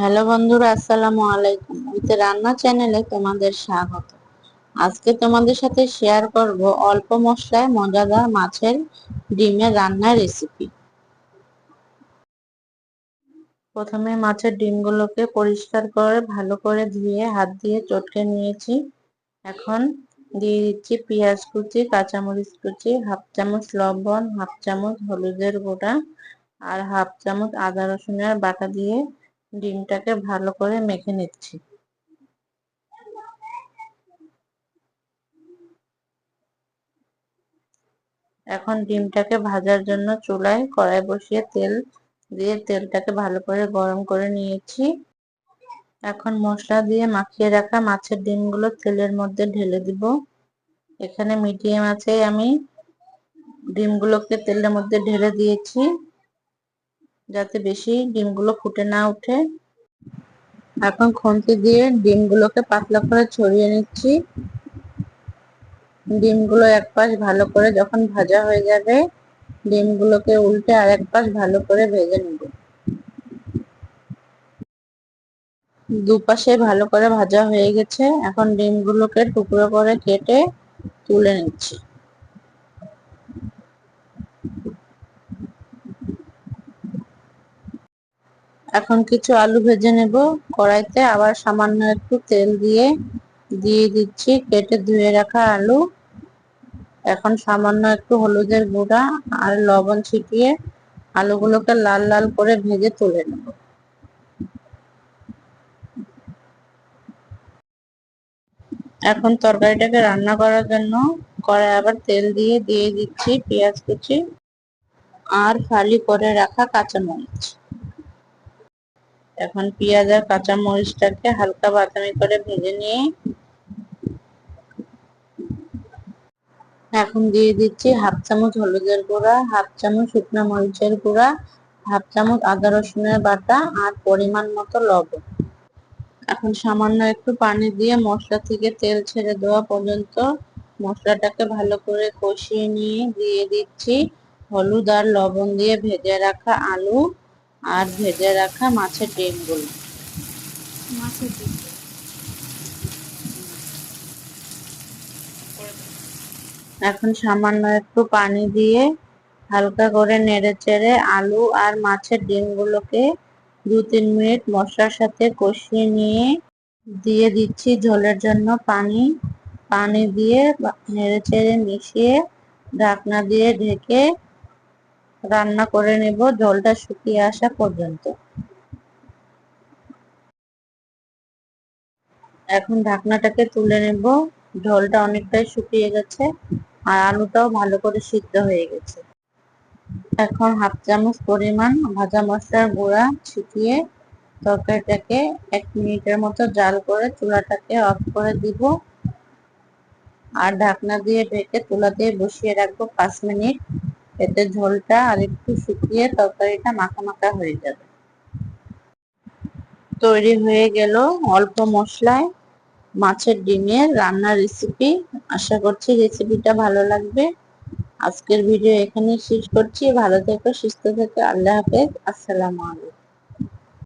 Hello বন্ধুরা, আসসালামু আলাইকুম। উইতে রান্না চ্যানেলে তোমাদের স্বাগত। আজকে তোমাদের সাথে শেয়ার করব অল্প মশলায় মজাদার মাছের ডিমের রান্নার রেসিপি প্রথমে মাছের ডিমগুলোকে পরিষ্কার করে, ভালো করে ধুয়ে, হাত দিয়ে চটকে নিয়েছি। এখন দিয়ে দিচ্ছি পেঁয়াজ কুচি, কাঁচামরিচ কুচি, হাফ চামচ লবণ, হাফ চামচ হলুদের গুঁড়া আর হাফ চামচ আদা রসুনের বাটা দিয়ে ডিমটাকে ভালো করে মেখে নিচ্ছি। এখন ডিমটাকে ভাজার জন্য চুলায় কড়াই বসিয়ে তেল দিয়ে তেলটাকে ভালো করে গরম করে নিয়েছি। এখন মশলা দিয়ে মাখিয়ে রাখা মাছের ডিমগুলো তেলের মধ্যে ঢেলে দিব। এখানে মিডিয়াম আছে আমি ডিমগুলোকে তেলের মধ্যে ঢেলে দিয়েছি। যাতে বেশি ডিমগুলো ফুটে না উঠে এখন খুন্তি দিয়ে ডিমগুলোকে পাতলা করে ছড়িয়ে নিচ্ছি। ডিমগুলো এক পাশ ভালো করে যখন ভাজা হয়ে যাবে, ডিমগুলোকে উল্টে আর এক পাশ ভালো করে ভেজে নেব। দুপাশে ভালো করে ভাজা হয়ে গেছে। এখন ডিমগুলোকে টুকরো করে কেটে তুলে নিচ্ছি। এখন কিছু আলু ভেজে নেব। কড়াইতে আবার সামান্য একটু তেল দিয়ে দিয়ে দিচ্ছি কেটে ধুয়ে রাখা আলু। এখন সামান্য একটু হলুদের গুঁড়া আর লবণ ছিটিয়ে আলুগুলোকে লাল লাল করে ভেজে তুলে নেব। এখন তরকারিটাকে রান্না করার জন্য কড়াই আবার তেল দিয়ে দিয়ে দিচ্ছি পেঁয়াজ কুচি আর ফালি করে রাখা কাঁচামরিচ। এখন পেঁয়াজ আর কাঁচা মরিচটাকে হালকা বাদামি করে ভেজে নিয়ে এখন দিয়ে দিচ্ছি হাফ চামচ হলুদের গুঁড়া, হাফ চামচ শুকনো মরিচের গুঁড়া, হাফ চামচ আদা রসুনের বাটা আর পরিমাণ মতো লবণ। এখন সামান্য একটু পানি দিয়ে মশলা থেকে তেল ছেড়ে দেওয়া পর্যন্ত মশলাটাকে ভালো করে কষিয়ে নিয়ে দিয়ে দিচ্ছি। হলুদ আর লবণ দিয়ে ভেজে রাখা আলু আর ভেজে রাখা মাছের ডিমগুলো। মাছের ডিম। এখন সামান্য একটু পানি দিয়ে হালকা করে নেড়ে চেড়ে আলু আর মাছের ডিমগুলোকে দু তিন মিনিট মশলার সাথে কষিয়ে নিয়ে দিয়ে দিচ্ছি ঝোলের জন্য পানি। পানি দিয়ে নেড়ে চেড়ে মিশিয়ে ঢাকনা দিয়ে ঢেকে রান্না করে নেব, জলটা শুকিয়ে আসা পর্যন্ত। এখন ঢাকনাটাকে তুলে নেব। ঝোলটা অনেকটাই শুকিয়ে গেছে আর আলুটাও ভালো করে সিদ্ধ হয়ে গেছে। এখন হাফ চামচ পরিমাণ ভাজা মশলার গুঁড়া ছিটিয়ে তরকারিটাকে এক মিনিটের মতো জাল করে চুলাটাকে অফ করে দিব। আর ঢাকনা দিয়ে ঢেকে দিয়ে বসিয়ে রাখব পাঁচ মিনিট। এতে ঝোলটা আর একটু শুকিয়ে তরকারিটা মাখা মাখা হয়ে যাবে। তৈরি হয়ে গেল অল্প মশলায় মাছের ডিমের রান্নার রেসিপি আশা করছি রেসিপিটা ভালো লাগবে। আজকের ভিডিও এখানে শেষ করছি। ভালো থেকো, সুস্থ থেকো। আল্লাহ হাফেজ। আসসালামু আলাইকুম।